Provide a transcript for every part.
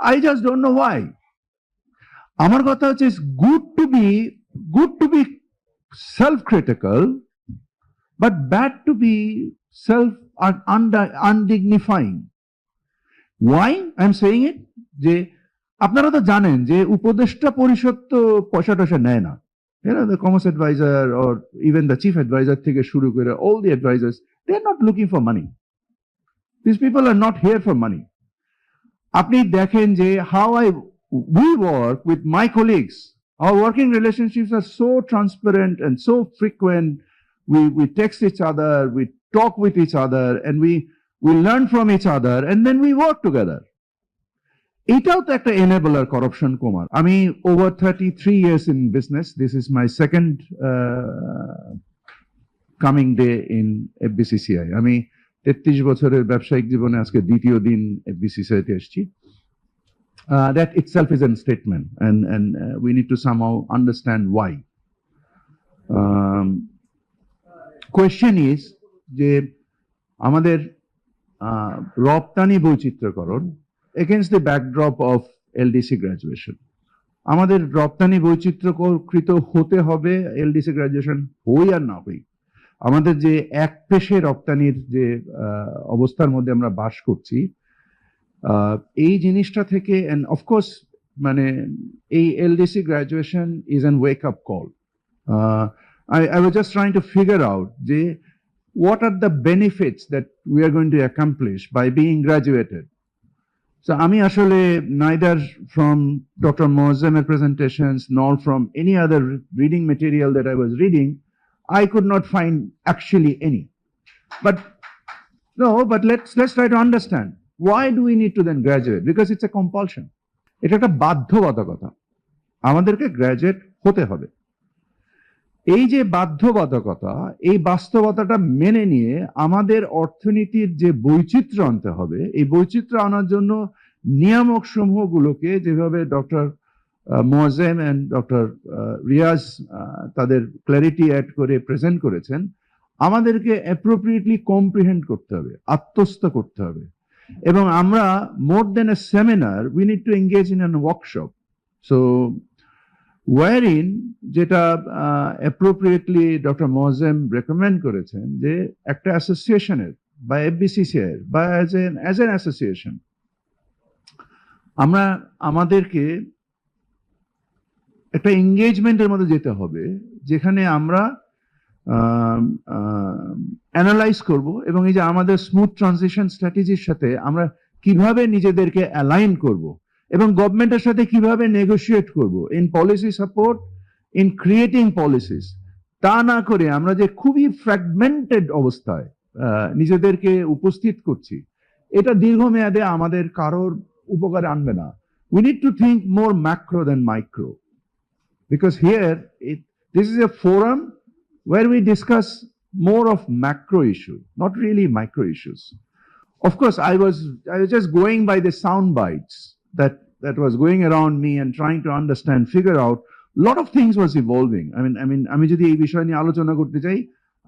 I just don't know why. আমার কথা হচ্ছে good to be good to be self critical but bad to be self undignifying why I am saying it যে আপনারা তো জানেন যে উপদেষ্টা পরিষদ তো পয়সা টয়সা নেয় না commerce advisor or even the chief advisor থেকে শুরু করে all the advisors, they're not looking for money. These people are not here for money. আপনি দেখেন যে how I we work with my colleagues, our working relationships are so transparent and so frequent. We we text each other, we talk with each other, and we we learn from each other, and then we work together. এটাও তো একটা enabler corruption Kumar আমি over thirty three years in business this is my second coming day in FBCCI আমি তেত্রিশ বছরের ব্যবসায়িক জীবনে আজকে দ্বিতীয় দিন এফবিসিসিআই তে এসেছি। That itself is an statement and and we need to somehow understand why question is যে আমাদের আহ, রপ্তানি বৈচিত্র্যকরণ against the backdrop of LDC graduation. আমাদের রপ্তানি বৈচিত্র্যকৃত হতে হবে এলডিসি গ্রাজুয়েশন হই আর না হই। আমাদের যে এক পেশে রপ্তানির যে অবস্থার মধ্যে আমরা বাস করছি এই জিনিসটা থেকে অ্যান্ড অফকোর্স মানে এই L LDC graduation is an wake up call I I was just trying to figure out যে what are the benefits that we are going to accomplish by being graduated so আমি আসলে neither from doctor মোয়াজ্জামের presentations nor from any other reading material that I was reading I could not find actually any. But no, but let's let's try to understand why do we need to then graduate? Because it's a compulsion. এটা একটা বাধ্যবাধকতা আমাদেরকে graduate হতে হবে এই যে বাধ্যবাধকতা এই বাস্তবতাটা মেনে নিয়ে আমাদের অর্থনীতির যে বৈচিত্র্য আনতে হবে এই বৈচিত্র্য আনার জন্য নিয়ামক সমূহগুলোকে যেভাবে doctor Moazzem and doctor Riaz তাদের ক্ল্যারিটি অ্যাড করে প্রেজেন্ট করেছেন। আমাদেরকে অ্যাপ্রোপ্রিয়েটলি কম্প্রিহেন্ড করতে হবে, আত্মস্থ করতে হবে। এবং আমরা more than a seminar we need to engage in an workshop so wherein যেটা অ্যাপ্রোপ্রিয়েটলি ডক্টর মোয়াজেম রেকমেন্ড করেছেন যে একটা অ্যাসোসিয়েশনের বা এফবিসিসিআই বা as an as an association আমরা আমাদেরকে একটা এঙ্গেজমেন্টের মধ্যে যেতে হবে, যেখানে আমরা অ্যানালাইজ করব এবং এই যে আমাদের স্মুথ ট্রানজিশন স্ট্র্যাটেজির সাথে আমরা কীভাবে নিজেদেরকে অ্যালাইন করব এবং গভর্নমেন্টের সাথে কীভাবে নেগোশিয়েট করব in policy support in creating policies তা না করে আমরা যে খুবই ফ্র্যাগমেন্টেড অবস্থায় নিজেদেরকে উপস্থিত করছি, এটা দীর্ঘমেয়াদে আমাদের কারোর উপকারে আনবে না। We need to think more macro than micro because here it, this is a forum where we discuss more of macro issue not really micro issues of course i was i was just going by the sound bites that that was going around me and trying to understand figure out lot of things was evolving i mean i mean আমি যদি এই বিষয় নিয়ে আলোচনা করতে চাই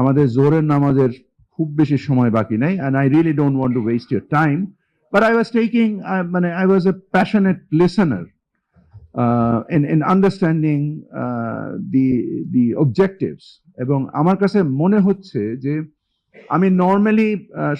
আমাদের জোরের নামাজের খুব বেশি সময় বাকি নাই and i really don't want to waste your time but I was taking, uh, মানে, I was a passionate listener uh, in understanding uh, the, the objectives. এবং আমার কাছে মনে হচ্ছে যে আমি নর্মালি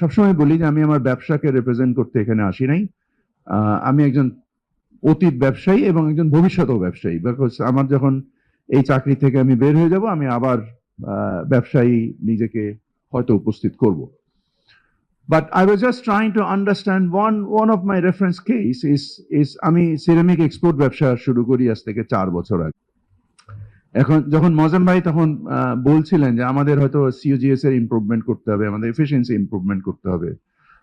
সবসময় বলি যে আমি আমার ব্যবসাকে রিপ্রেজেন্ট করতে এখানে আসি নাই। আমি একজন অতীত ব্যবসায়ী এবং একজন ভবিষ্যতেও ব্যবসায়ী। বিকজ আমার যখন এই চাকরি থেকে আমি বের হয়ে যাব আমি আবার ব্যবসায়ী নিজেকে হয়তো উপস্থিত করব। But I was just trying to understand one one of my reference case is is আমি সিরামিক এক্সপোর্ট ব্যবসা শুরু করি আজ থেকে চার বছর আগে এখন যখন মজাম ভাই তখন আহ, বলছিলেন যে আমাদের হয়তো সিওজিএস এর ইমপ্রুভমেন্ট করতে হবে আমাদের এফিসিয়েন্সি ইমপ্রুভমেন্ট করতে হবে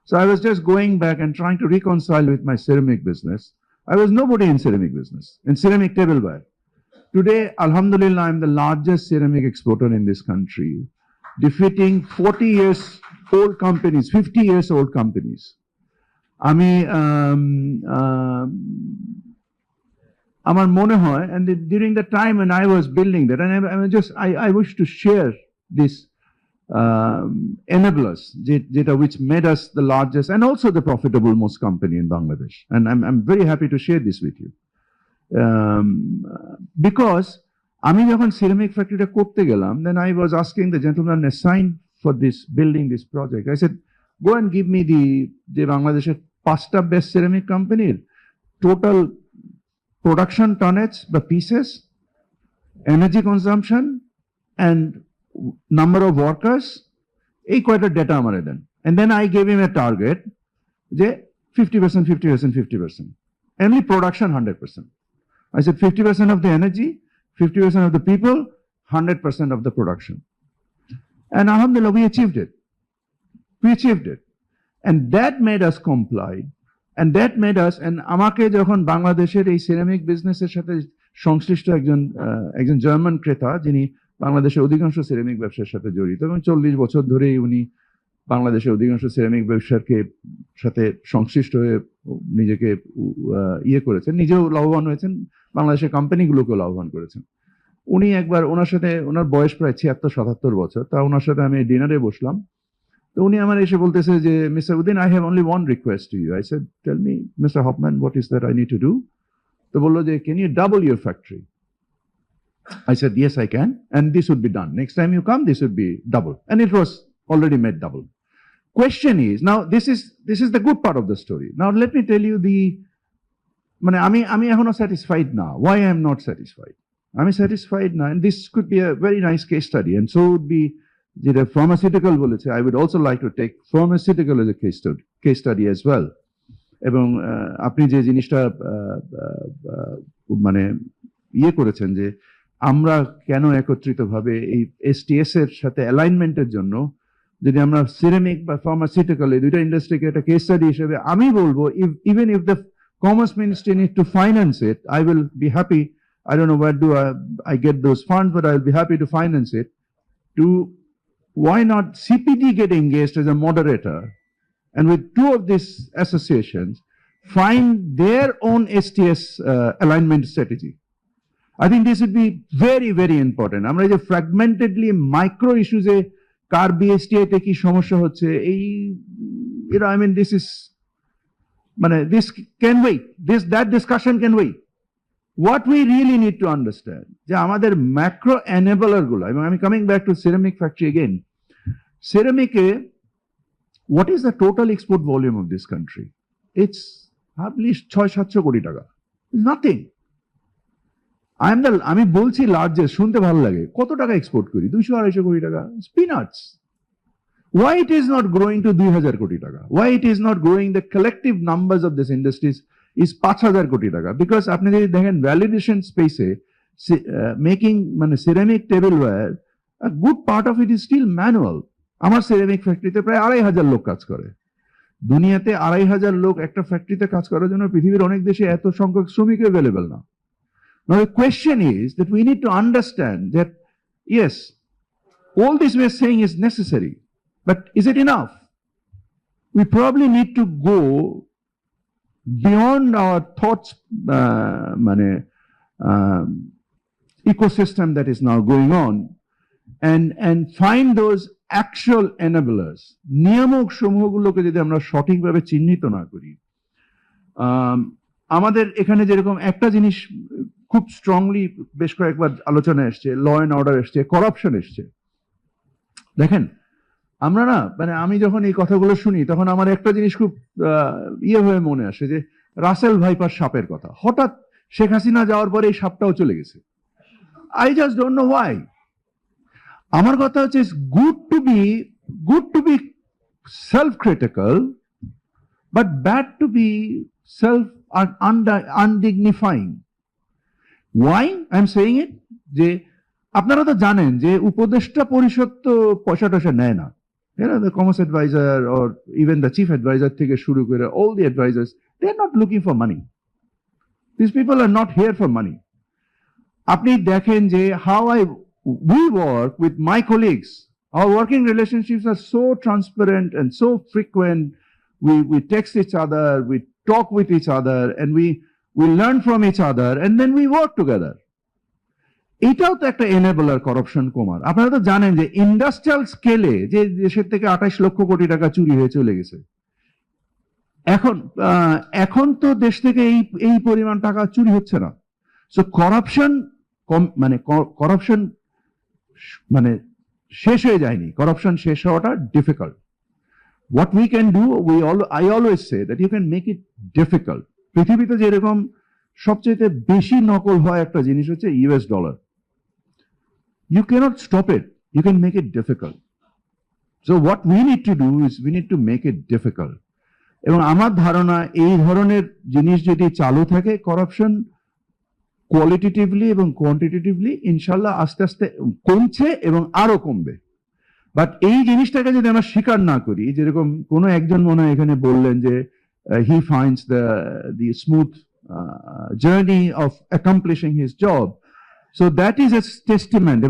So I was just going back and trying to reconcile with my ceramic business. I was nobody in ceramic business, in ceramic tableware. Today, Alhamdulillah, I'm the largest ceramic exporter in this country, defeating 40 years old companies, 50 years old companies. আমি um, um, আমার মনে হয় and the- during the time when I was building that and I, I was just I, I wish to share this um, enablers, যে- যেটা which made us the largest and also the profitable most company in Bangladesh. And I'm, I'm very happy to share this with you. Um, because আমি যখন ceramic ফ্যাক্টরিটা করতে গেলাম then I was asking the gentleman assigned for this building this project I said, go and give me the যে বাংলাদেশের পাঁচটা best ceramic কোম্পানির total production tonnage বা pieces energy consumption and number of workers এই কয়টা data আমার দেন। And then I gave him a target যে fifty percent fifty percent fifty percent এমনি production hundred percent I said 50% of the energy, 50% of the people, 100% of the production. And Alhamdulillah, we achieved it. We achieved it. And that made us comply. And that made us, and আমাকে যখন বাংলাদেশের এই ceramic বিজনেসের সাথে সংশ্লিষ্ট একজন একজন German ক্রেতা যিনি বাংলাদেশের অধিকাংশ সিরামিক ব্যবসার সাথে জড়িত এবং চল্লিশ বছর ধরেই উনি বাংলাদেশের অধিকাংশ সিরামিক ব্যবসাকে সাথে সংশ্লিষ্ট হয়ে নিজেকে ইয়ে করেছেন নিজেও লাভবান হয়েছেন বাংলাদেশের কোম্পানিগুলোকেও লাভবান করেছেন উনি একবার ওনার সাথে ওনার বয়স প্রায় ছিয়াত্তর সাতাত্তর বছর তা ওনার সাথে আমি ডিনারে বসলাম তো উনি আমার এসে বলতেছে যে mister Uddin I have only one request you I said tell me mister Hoffman what is that I need to do তো বলল যে can you double your factory I said, yes, I can. And this would be done. Next time you come, this would be double. And it was already made double. Question is, now this is, this is the good part of the story. Now let me tell you the, মানে আমি আমি এখনও satisfied না। Why I am not satisfied আমি satisfied না। This could be very nice case study and so would be যেটা pharmaceutical বলেছে। I would also like to take pharmaceutical as a case study case study as well এবং আপনি যে জিনিসটা মানে ইয়ে করেছেন যে আমরা কেন একত্রিতভাবে এই এসটিএস এর সাথে অ্যালাইনমেন্টের জন্য যদি আমরা সিরামিক বা ফার্মাসিউটিক্যাল এই দুইটা ইন্ডাস্ট্রিকে একটা কেস স্টাডি হিসেবে আমি বলব even if the Commerce ministry need to finance it I will be happy I don't know where do I, I get those funds, but I'll be happy to finance it. To why not CPD get engaged as a moderator, and with two of these associations, find their own STS uh, alignment strategy. I think this would be very, very important. আমরা এই যে fragmentedly micro issues এ কার BSTI তে কি সমস্যা হচ্ছে এই you know, I mean, this is মানে this can wait. This, that discussion can wait. What we really need to understand, যে আমাদের ম্যাক্রো এনেবলারগুলো, এবং আমি coming back to ceramic factory again সিরামিকে what is the total export volume of this country it's hardly ছয়, সাতশো কোটি টাকা nothing I am the আমি বলছি লার্জেস্ট শুনতে ভালো লাগে, কত টাকা এক্সপোর্ট করি দুইশো, আড়াইশো কোটি টাকা স্পিনাটস why it is not growing to 2000 কোটি টাকা why it is not growing the collective numbers of this industries is 5000 কোটি টাকা because আপনি যদি দেখেন ভ্যালিডেশন স্পেসে মেকিং মানে ceramic tableware a good part of it is still manual আমার সিরামিক ফ্যাক্টরিতে প্রায় আড়াই হাজার লোক কাজ করে দুনিয়াতে আড়াই হাজার লোক একটা ফ্যাক্টরিতে কাজ করার জন্য পৃথিবীর অনেক দেশে এত সংখ্যক শ্রমিক অ্যাভেলেবল না Now the question is that we need to understand that yes, all this we are saying is necessary, but is it enough? We probably need to go beyond our thoughts, uh, মানে, um, ecosystem that is now going on and, and find those actual enablers. নিয়ামক সমূহগুলোকে যদি আমরা সঠিকভাবে চিহ্নিত না করি আমাদের এখানে যেরকম একটা জিনিস খুব স্ট্রংলি বেশ কয়েকবার আলোচনা এসছে ল অ্যান্ড অর্ডার এসছে করাপশন এসছে দেখেন আমরা না মানে আমি যখন এই কথাগুলো শুনি, তখন আমার একটা জিনিস খুব ইয়ে হয়ে মনে আসে যে, রাসেল ভাইপার সাপের কথা। হঠাৎ শেখ হাসিনা যাওয়ার পরে এই সাপটাও চলে গেছে। I just don't know why আমার কথা হচ্ছে good to be good to be self critical but bad to be self undignifying why I am saying it যে, আপনারা তো জানেন যে, উপদেষ্টা পরিষদ তো পয়সা টয়সা নেয় না। you know, the commerce advisor or even the chief advisor থেকে শুরু করে all the advisors, they're not looking for money. These people are not here for money. আপনি দেখেন যে how I we work with my colleagues, our working relationships are so transparent and so frequent. We we text each other, we talk with each other, and we we learn from each other, and then we work together. এটাও তো একটা enabler corruption কমার। আপনারা তো জানেন যে industrial স্কেলে যে দেশের থেকে আঠাশ লক্ষ কোটি টাকা চুরি হয়ে চলে গেছে। এখন এখন তো দেশ থেকে এই এই পরিমাণ টাকা চুরি হচ্ছে না। সো করাপশন কম মানে করাপশন মানে শেষ হয়ে যায়নি। করাপশন শেষ হওয়াটা difficult what we can do we all I always say that you can make it difficult পৃথিবীতে যেরকম সবচেয়ে বেশি নকল হয় একটা জিনিস হচ্ছে US dollar you cannot stop it. You can make it difficult. So what we need to do is we need to make it difficult. এবং আমার ধারণা এই ধরনের জিনিস যদি চালু থাকে করাপশন কোয়ালিটেটিভলি এবং কোয়ান্টিটেটিভলি ইনশাল্লাহ আস্তে আস্তে কমছে এবং আরও কমবে বাট এই জিনিসটাকে যদি আমরা স্বীকার না করি, যেরকম কোনো একজন মনে হয় এখানে বললেন যে he finds the the smooth journey of accomplishing his job so that is a testament এবং